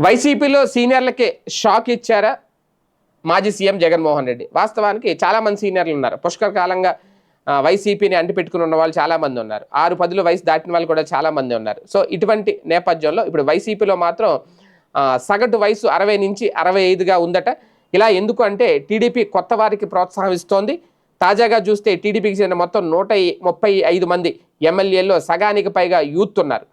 వైసీపీలో సీనియర్లకే షాక్ ఇచ్చారా మాజీ సీఎం జగన్మోహన్ రెడ్డి? వాస్తవానికి చాలామంది సీనియర్లు ఉన్నారు. పుష్కర కాలంగా వైసీపీని అంటిపెట్టుకుని ఉన్న వాళ్ళు చాలామంది ఉన్నారు. ఆరు పదులు వయసు దాటిన వాళ్ళు కూడా చాలామంది ఉన్నారు. సో ఇటువంటి నేపథ్యంలో ఇప్పుడు వైసీపీలో మాత్రం సగటు వయసు అరవై నుంచి అరవై ఐదుగా ఉందట. ఇలా ఎందుకు అంటే టీడీపీ కొత్త వారికి ప్రోత్సాహం ఇస్తోంది తాజాగా చూస్తే టీడీపీకి చెందిన మొత్తం నూట ముప్పై ఐదు మంది ఎమ్మెల్యేల్లో సగానికి పైగా యూత్ ఉన్నారు.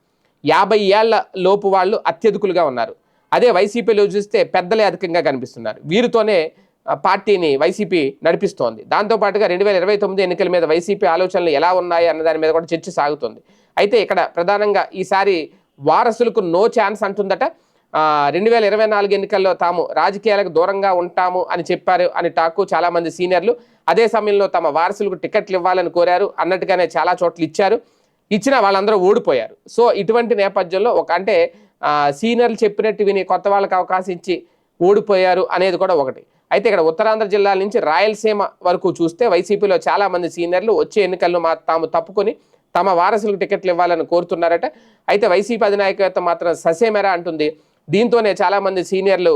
యాభై ఏళ్ళ లోపు వాళ్ళు అత్యధికులుగా ఉన్నారు. అదే వైసీపీలో చూస్తే పెద్దలే అధికంగా కనిపిస్తున్నారు. వీరితోనే పార్టీని వైసీపీ నడిపిస్తోంది. దాంతోపాటుగా రెండు వేల ఇరవై తొమ్మిది ఎన్నికల మీద వైసీపీ ఆలోచనలు ఎలా ఉన్నాయి అన్న దాని మీద కూడా చర్చ సాగుతుంది. అయితే ఇక్కడ ప్రధానంగా ఈసారి వారసులకు నో ఛాన్స్ అంటుందట. రెండు వేల ఇరవై నాలుగు ఎన్నికల్లో తాము రాజకీయాలకు దూరంగా ఉంటాము అని చెప్పారు అని టాకు చాలామంది సీనియర్లు. అదే సమయంలో తమ వారసులకు టికెట్లు ఇవ్వాలని కోరారు. అన్నట్టుగానే చాలా చోట్ల ఇచ్చారు. ఇచ్చిన వాళ్ళందరూ ఓడిపోయారు. సో ఇటువంటి నేపథ్యంలో ఒక అంటే సీనియర్లు చెప్పినట్టు విని కొత్త వాళ్ళకి అవకాశం ఇచ్చి ఓడిపోయారు అనేది కూడా ఒకటి. అయితే ఇక్కడ ఉత్తరాంధ్ర జిల్లాల నుంచి రాయలసీమ వరకు చూస్తే వైసీపీలో చాలామంది సీనియర్లు వచ్చే ఎన్నికల్లో మా తాము తప్పుకొని తమ వారసులకు టికెట్లు ఇవ్వాలని కోరుతున్నారట. అయితే వైసీపీ అధినాయకత్వం మాత్రం ససేమెరా అంటుంది. దీంతోనే చాలామంది సీనియర్లు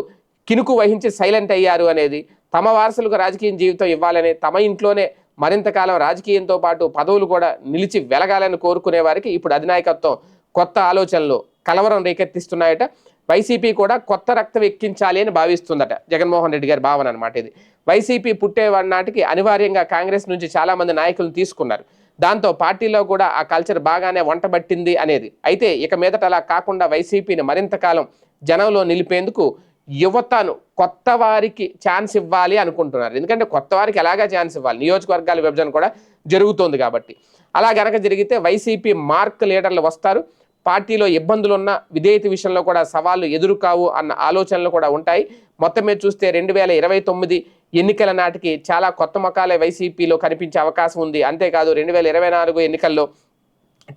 కినుకు వహించి సైలెంట్ అయ్యారు అనేది తమ వారసులకు రాజకీయ జీవితం ఇవ్వాలని తమ ఇంట్లోనే మరింతకాలం రాజకీయంతో పాటు పదవులు కూడా నిలిచి వెలగాలని కోరుకునే వారికి ఇప్పుడు అధినాయకత్వం కొత్త ఆలోచనలు కలవరం రేకెత్తిస్తున్నాయట. వైసీపీ కూడా కొత్త రక్తం ఎక్కించాలి అని భావిస్తుందట జగన్మోహన్ రెడ్డి గారి భావన అనమాట ఇది. వైసీపీ పుట్టే నాటికి అనివార్యంగా కాంగ్రెస్ నుంచి చాలామంది నాయకులను తీసుకున్నారు. దాంతో పార్టీలో కూడా ఆ కల్చర్ బాగానే వంటబట్టింది అనేది. అయితే ఇక మీదట అలా కాకుండా వైసీపీని మరింత కాలం జనంలో నిలిపేందుకు యువతను కొత్త వారికి ఛాన్స్ ఇవ్వాలి అనుకుంటున్నారు. ఎందుకంటే కొత్త వారికి ఎలాగా ఛాన్స్ ఇవ్వాలి? నియోజకవర్గాల విభజన కూడా జరుగుతోంది కాబట్టి. అలా గనక జరిగితే వైసీపీ మార్క్ లీడర్లు వస్తారు. పార్టీలో ఇబ్బందులు ఉన్న విధేయత విషయంలో కూడా సవాళ్ళు ఎదురు కావు అన్న ఆలోచనలు కూడా ఉంటాయి. మొత్తం మీద చూస్తే రెండు వేల ఇరవై తొమ్మిది ఎన్నికల నాటికి చాలా కొత్త మొఖాలే వైసీపీలో కనిపించే అవకాశం ఉంది. అంతేకాదు రెండు వేల ఇరవై నాలుగు ఎన్నికల్లో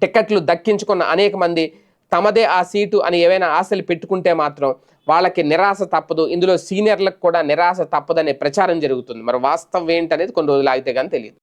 టిక్కెట్లు దక్కించుకున్న అనేక మంది తమదే ఆ సీటు అని ఏవైనా ఆశలు పెట్టుకుంటే మాత్రం వాళ్ళకి నిరాశ తప్పదు. ఇందులో సీనియర్లకు కూడా నిరాశ తప్పదనే ప్రచారం జరుగుతుంది. మరి వాస్తవం ఏంటనేది కొన్ని రోజులు ఆగితే కానీ తెలియదు.